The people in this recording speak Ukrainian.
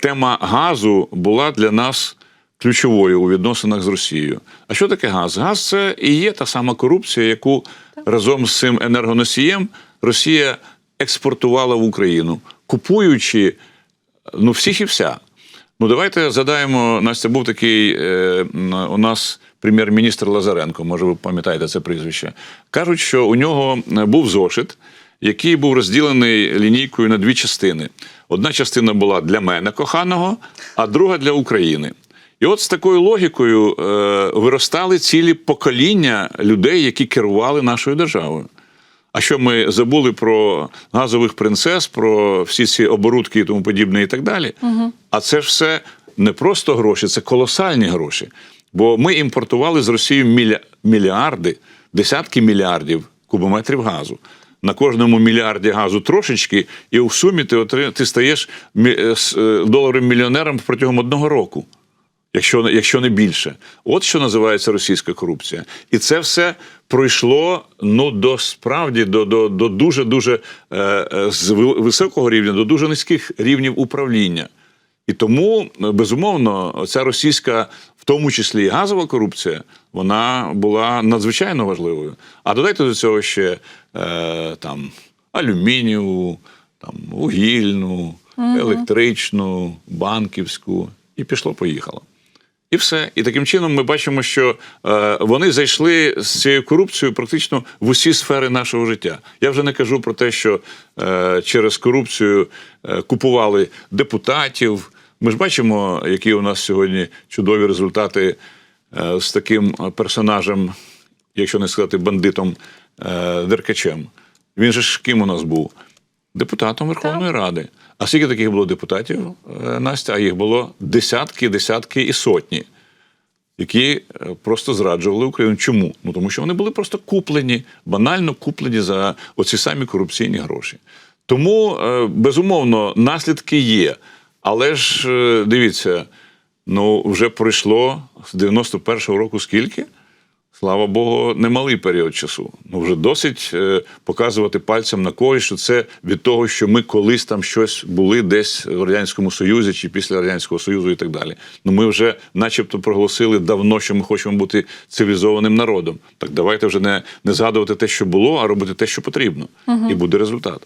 тема газу була для нас ключовою у відносинах з Росією. А що таке газ? Газ це і є та сама корупція, яку разом з цим енергоносієм Росія експортувала в Україну, купуючи ну, всіх і вся. Ну, давайте задаємо. Настя був такий е, у нас прем'єр-міністр Лазаренко, може, ви пам'ятаєте це прізвище. Кажуть, що у нього е, був зошит, який був розділений лінійкою на дві частини. Одна частина була для мене коханого, а друга для України. І от з такою логікою е, виростали цілі покоління людей, які керували нашою державою. А що ми забули про газових принцес, про всі ці оборудки і тому подібне, і так далі. Угу. А це ж все не просто гроші, це колосальні гроші. Бо ми імпортували з Росії мільярди, десятки мільярдів кубометрів газу. На кожному мільярді газу трошечки, і в сумі ти, отри... ти стаєш е, е, доларовим мільйонером протягом одного року якщо, якщо не більше. От що називається російська корупція. І це все пройшло ну, до справді до, до, до дуже дуже е, е, з високого рівня до дуже низьких рівнів управління. І тому, е, безумовно, ця російська, в тому числі і газова корупція, вона була надзвичайно важливою. А додайте до цього ще е, там алюмінієву, там вугільну, електричну, банківську, і пішло-поїхало. І все. І таким чином ми бачимо, що е, вони зайшли з цією корупцією практично в усі сфери нашого життя. Я вже не кажу про те, що е, через корупцію е, купували депутатів. Ми ж бачимо, які у нас сьогодні чудові результати е, з таким персонажем, якщо не сказати бандитом е, Деркачем. Він же ж ким у нас був? Депутатом Верховної Ради. А скільки таких було депутатів, е, Настя? А їх було десятки, десятки і сотні, які просто зраджували Україну. Чому? Ну тому що вони були просто куплені, банально куплені за оці самі корупційні гроші. Тому, безумовно, наслідки є. Але ж е, дивіться, ну вже пройшло з 91-го року скільки? Слава Богу, немалий період часу. Ну вже досить е, показувати пальцем на когось, що це від того, що ми колись там щось були десь в радянському союзі чи після радянського союзу, і так далі. Ну ми вже, начебто, проголосили давно, що ми хочемо бути цивілізованим народом. Так давайте вже не, не згадувати те, що було, а робити те, що потрібно, і буде результат.